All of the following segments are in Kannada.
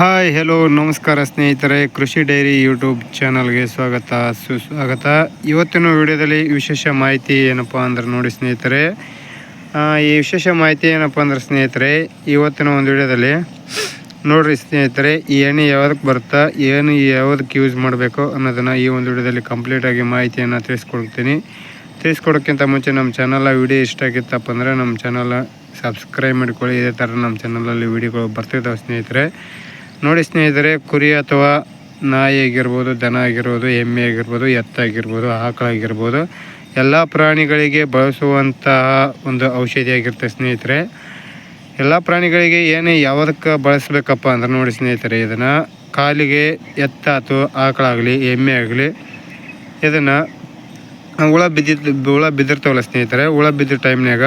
ಹಾಯ್ ಹೆಲೋ ನಮಸ್ಕಾರ ಸ್ನೇಹಿತರೆ. ಕೃಷಿ ಡೈರಿ ಯೂಟ್ಯೂಬ್ ಚಾನಲ್ಗೆ ಸ್ವಾಗತ. ಸುಸ್ವಾಗತ. ಇವತ್ತಿನ ವಿಡಿಯೋದಲ್ಲಿ ವಿಶೇಷ ಮಾಹಿತಿ ಏನಪ್ಪ ಅಂದ್ರೆ ನೋಡಿ ಸ್ನೇಹಿತರೆ. ಈ ವಿಶೇಷ ಮಾಹಿತಿ ಏನಪ್ಪ ಅಂದ್ರೆ ಸ್ನೇಹಿತರೆ, ಇವತ್ತಿನ ಒಂದು ವಿಡಿಯೋದಲ್ಲಿ ನೋಡ್ರಿ ಸ್ನೇಹಿತರೆ ಈ ಎಣ್ಣೆ ಯಾವ್ದಕ್ಕೆ ಬರುತ್ತಾ ಏನು ಯಾವ್ದಕ್ಕೆ ಯೂಸ್ ಮಾಡಬೇಕು ಅನ್ನೋದನ್ನು ಈ ಒಂದು ವಿಡಿಯೋದಲ್ಲಿ ಕಂಪ್ಲೀಟಾಗಿ ಮಾಹಿತಿಯನ್ನು ತಿಳಿಸ್ಕೊಡ್ತೀನಿ. ತಿಳಿಸ್ಕೊಡೋಕ್ಕಿಂತ ಮುಂಚೆ ನಮ್ಮ ಚಾನಲ್ ವಿಡಿಯೋ ಇಷ್ಟ ಆಗಿತ್ತಪ್ಪ ಅಂದರೆ ನಮ್ಮ ಚಾನಲ್ ಸಬ್ಸ್ಕ್ರೈಬ್ ಮಾಡ್ಕೊಳ್ಳಿ. ಇದೇ ಥರ ನಮ್ಮ ಚಾನಲಲ್ಲಿ ವಿಡಿಯೋಗಳು ಬರ್ತಿದ್ದಾವೆ ಸ್ನೇಹಿತರೆ. ನೋಡಿ ಸ್ನೇಹಿತರೆ, ಕುರಿ ಅಥವಾ ನಾಯಿ ಆಗಿರ್ಬೋದು, ದನ ಆಗಿರ್ಬೋದು, ಎಮ್ಮೆ ಆಗಿರ್ಬೋದು ಎತ್ತಾಗಿರ್ಬೋದು ಆಕಳಾಗಿರ್ಬೋದು ಎಲ್ಲ ಪ್ರಾಣಿಗಳಿಗೆ ಬಳಸುವಂತಹ ಒಂದು ಔಷಧಿ ಆಗಿರುತ್ತೆ ಸ್ನೇಹಿತರೆ. ಎಲ್ಲ ಪ್ರಾಣಿಗಳಿಗೆ ಏನೇ ಯಾವುದಕ್ಕೆ ಬಳಸಬೇಕಪ್ಪ ಅಂದ್ರೆ ನೋಡಿ ಸ್ನೇಹಿತರೆ, ಇದನ್ನು ಕಾಲಿಗೆ ಎತ್ತ ಅಥವಾ ಆಕಳಾಗಲಿ ಎಮ್ಮೆ ಆಗಲಿ, ಇದನ್ನು ಹುಳ ಬಿದ್ದಿದ್ದು ಹುಳ ಬಿದ್ದಿರ್ತಾವಲ್ಲ ಸ್ನೇಹಿತರೆ, ಹುಳ ಬಿದ್ದ ಟೈಮ್ನಾಗ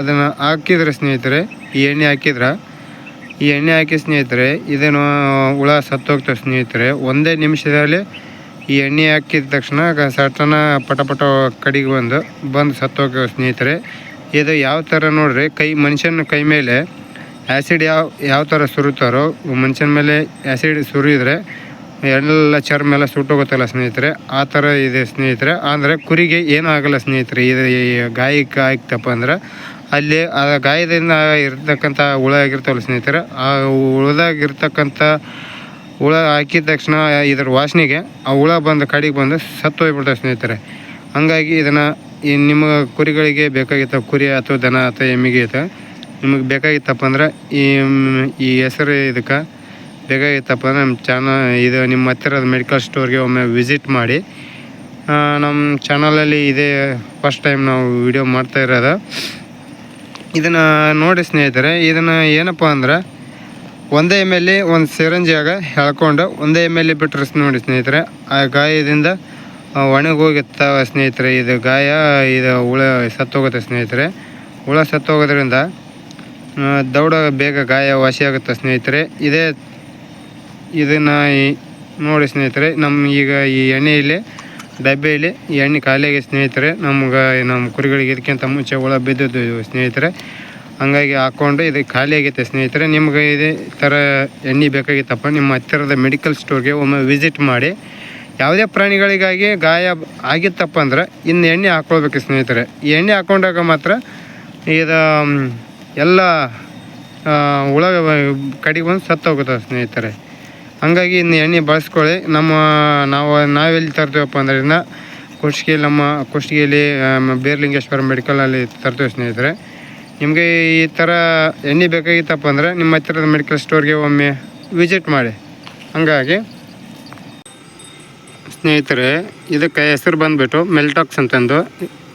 ಅದನ್ನು ಹಾಕಿದ್ರೆ ಸ್ನೇಹಿತರೆ ಎಣ್ಣೆ ಹಾಕಿದ್ರೆ ಈ ಎಣ್ಣೆ ಹಾಕಿ ಸ್ನೇಹಿತರೆ, ಇದೇನು ಹುಳ ಸತ್ತೋಗ್ತವೆ ಸ್ನೇಹಿತರೆ, ಒಂದೇ ನಿಮಿಷದಲ್ಲಿ ಈ ಎಣ್ಣೆ ಹಾಕಿದ ತಕ್ಷಣ ಸಣ್ಣ ಸಟನ ಪಟ ಪಟ ಕಡಿಗೆ ಬಂದು ಬಂದು ಸತ್ತೋಗ್ತವೆ ಸ್ನೇಹಿತರೆ. ಇದು ಯಾವ ಥರ ನೋಡ್ರಿ, ಕೈ ಮನುಷ್ಯನ ಕೈ ಮೇಲೆ ಆ್ಯಸಿಡ್ ಯಾವ ಯಾವ ಥರ ಸುರುತ್ತಾರೋ, ಮನುಷ್ಯನ ಮೇಲೆ ಆ್ಯಸಿಡ್ ಸುರಿದ್ರೆ ಎಲ್ಲ ಚರ್ಮ ಎಲ್ಲ ಸುಟ್ಟೋಗುತ್ತಲ್ಲ ಸ್ನೇಹಿತರೆ. ಆ ಥರ ಇದೆ ಸ್ನೇಹಿತರೆ. ಅಂದರೆ ಕುರಿಗೆ ಏನೂ ಆಗಲ್ಲ ಸ್ನೇಹಿತರೆ. ಇದು ಗಾಯಕ್ಕೆ ಆಯ್ತಪ್ಪ ಅಂದ್ರೆ ಅಲ್ಲಿ ಆ ಗಾಯದಿಂದ ಇರ್ತಕ್ಕಂಥ ಹುಳ ಆಗಿರ್ತಾವಲ್ಲ ಸ್ನೇಹಿತರೆ, ಆ ಹುಳದಾಗಿರ್ತಕ್ಕಂಥ ಹುಳ ಹಾಕಿದ ತಕ್ಷಣ ಇದರ ವಾಸನೆಗೆ ಆ ಹುಳ ಬಂದು ಕಡೆಗೆ ಬಂದು ಸತ್ತು ಹೋಗ್ಬಿಡ್ತಾವೆ ಸ್ನೇಹಿತರೆ. ಹಂಗಾಗಿ ಇದನ್ನು ಈ ನಿಮ್ಮ ಕುರಿಗಳಿಗೆ ಬೇಕಾಗಿತ್ತ ಕುರಿ ಅಥವಾ ದನ ಅಥವಾ ಎಮ್ಮಿಗೆ ಐತೆ ನಿಮಗೆ ಬೇಕಾಗಿತ್ತಪ್ಪ ಅಂದ್ರೆ ಈ ಈ ಹೆಸರು ಇದಕ್ಕೆ ಬೇಕಾಗಿತ್ತಪ್ಪ ಅಂದ್ರೆ ನಮ್ಮ ಚಾನಲ್, ಇದು ನಿಮ್ಮ ಹತ್ತಿರದ ಮೆಡಿಕಲ್ ಸ್ಟೋರ್ಗೆ ಒಮ್ಮೆ ವಿಸಿಟ್ ಮಾಡಿ. ನಮ್ಮ ಚಾನಲಲ್ಲಿ ಇದೇ ಫಸ್ಟ್ ಟೈಮ್ ನಾವು ವಿಡಿಯೋ ಮಾಡ್ತಾ ಇರೋದು. ಇದನ್ನು ನೋಡಿ ಸ್ನೇಹಿತರೆ, ಇದನ್ನು ಏನಪ್ಪ ಅಂದ್ರೆ ಒಂದೇ ಎಂ ಎಲ್ ಒಂದು ಸಿರಂಜಿಯಾಗ ಎಳ್ಕೊಂಡು ಒಂದೇ ಎಂ ಎಲ್ ಬಿಟ್ಟರೆ ನೋಡಿ ಸ್ನೇಹಿತರೆ, ಆ ಗಾಯದಿಂದ ಒಣಗೋಗಿತ್ತ ಸ್ನೇಹಿತರೆ. ಇದು ಗಾಯ, ಇದು ಹುಳ ಸತ್ತೋಗುತ್ತೆ ಸ್ನೇಹಿತರೆ. ಹುಳ ಸತ್ತೋಗೋದ್ರಿಂದ ದೌಡ ಬೇಗ ಗಾಯ ವಾಸಿಯಾಗುತ್ತೆ ಸ್ನೇಹಿತರೆ. ಇದೇ, ಇದನ್ನು ನೋಡಿ ಸ್ನೇಹಿತರೆ ನಮ್ಮ ಈಗ ಈ ಎಣ್ಣೆಯಲ್ಲಿ ಡಬ್ಬೆಯಲ್ಲಿ ಎಣ್ಣೆ ಖಾಲಿಯಾಗಿ ಸ್ನೇಹಿತರೆ, ನಮ್ಗೆ ನಮ್ಮ ಕುರಿಗಳಿಗೆ ಇದಕ್ಕಿಂತ ಮುಂಚೆ ಹುಳ ಬಿದ್ದದ್ದು ಸ್ನೇಹಿತರೆ. ಹಂಗಾಗಿ ಹಾಕ್ಕೊಂಡು ಇದು ಆಗೈತೆ ಸ್ನೇಹಿತರೆ. ನಿಮ್ಗೆ ಇದೇ ಥರ ಎಣ್ಣೆ ಬೇಕಾಗಿತ್ತಪ್ಪ, ನಿಮ್ಮ ಹತ್ತಿರದ ಮೆಡಿಕಲ್ ಸ್ಟೋರ್ಗೆ ಒಮ್ಮೆ ವಿಸಿಟ್ ಮಾಡಿ. ಯಾವುದೇ ಪ್ರಾಣಿಗಳಿಗಾಗಿ ಗಾಯ ಆಗಿತ್ತಪ್ಪ ಅಂದ್ರೆ ಇನ್ನು ಎಣ್ಣೆ ಹಾಕ್ಕೊಳ್ಬೇಕು ಸ್ನೇಹಿತರೆ. ಈ ಎಣ್ಣೆ ಹಾಕ್ಕೊಂಡಾಗ ಮಾತ್ರ ಇದು ಎಲ್ಲ ಹುಳ ಕಡೆಗೆ ಬಂದು ಸತ್ತೋಗುತ್ತೆ ಸ್ನೇಹಿತರೆ. ಹಂಗಾಗಿ ಇನ್ನು ಎಣ್ಣೆ ಬಳಸ್ಕೊಳ್ಳಿ. ನಮ್ಮ ನಾವು ನಾವೆಲ್ಲಿ ತರ್ತೀವಪ್ಪ ಅಂದ್ರಿಂದ ಕುಷ್ಟಗಿ ನಮ್ಮ ಕುಷ್ಟಗಿಯಲ್ಲಿ ಬೇರ್ಲಿಂಗೇಶ್ವರ ಮೆಡಿಕಲಲ್ಲಿ ತರ್ತೇವೆ ಸ್ನೇಹಿತರೆ. ನಿಮಗೆ ಈ ಥರ ಎಣ್ಣೆ ಬೇಕಾಗಿತ್ತಪ್ಪ ಅಂದರೆ ನಿಮ್ಮ ಹತ್ತಿರದ ಮೆಡಿಕಲ್ ಸ್ಟೋರ್ಗೆ ಒಮ್ಮೆ ವಿಸಿಟ್ ಮಾಡಿ. ಹಂಗಾಗಿ ಸ್ನೇಹಿತರೆ, ಇದಕ್ಕೆ ಹೆಸರು ಬಂದುಬಿಟ್ಟು ಮೆಲ್ಟಾಕ್ಸ್ ಅಂತಂದು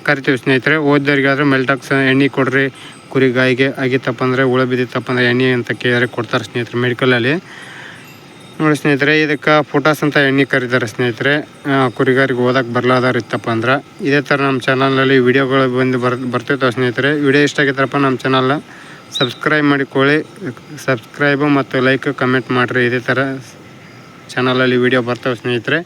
ಕರಿತೀವಿ ಸ್ನೇಹಿತರೆ. ಓದ್ದವ್ರಿಗಾದ್ರೆ ಮೆಲ್ಟಾಕ್ಸ್ ಎಣ್ಣೆ ಕೊಡ್ರಿ. ಕುರಿ ಗಾಯಿಗೆ ಆಗಿತ್ತಪ್ಪ ಅಂದರೆ ಹುಳ ಬಿದ್ದಿತ್ತಪ್ಪ ಅಂದರೆ ಎಣ್ಣೆ ಅಂತ ಕೇಳಿದ್ರೆ ಕೊಡ್ತಾರೆ ಸ್ನೇಹಿತರೆ ಮೆಡಿಕಲಲ್ಲಿ ನೋಡಿ ಸ್ನೇಹಿತರೆ, ಇದಕ್ಕೆ ಫೋಟೋಸ್ ಅಂತ ಎಣ್ಣೆ ಕರೀತಾರೆ ಸ್ನೇಹಿತರೆ. ಕುರಿಗಾರಿಗೆ ಓದಕ್ಕೆ ಬರ್ಲಾದವ್ರು ಇತ್ತಪ್ಪ ಅಂದ್ರೆ. ಇದೇ ಥರ ನಮ್ಮ ಚಾನಲಲ್ಲಿ ವಿಡಿಯೋಗಳು ಬಂದು ಬರ್, ಬರ್ತಿರ್ತಾವೆ ಸ್ನೇಹಿತರೆ. ವಿಡಿಯೋ ಇಷ್ಟ ಆಗಿತ್ತಪ್ಪ ನಮ್ಮ ಚಾನಲ್ನ, ಸಬ್ಸ್ಕ್ರೈಬ್ ಮಾಡಿಕೊಳ್ಳಿ. ಸಬ್ಸ್ಕ್ರೈಬು ಮತ್ತು ಲೈಕ್, ಕಮೆಂಟ್ ಮಾಡಿರಿ. ಇದೇ ಥರ ಚಾನಲಲ್ಲಿ ವಿಡಿಯೋ ಬರ್ತವೆ ಸ್ನೇಹಿತರೆ.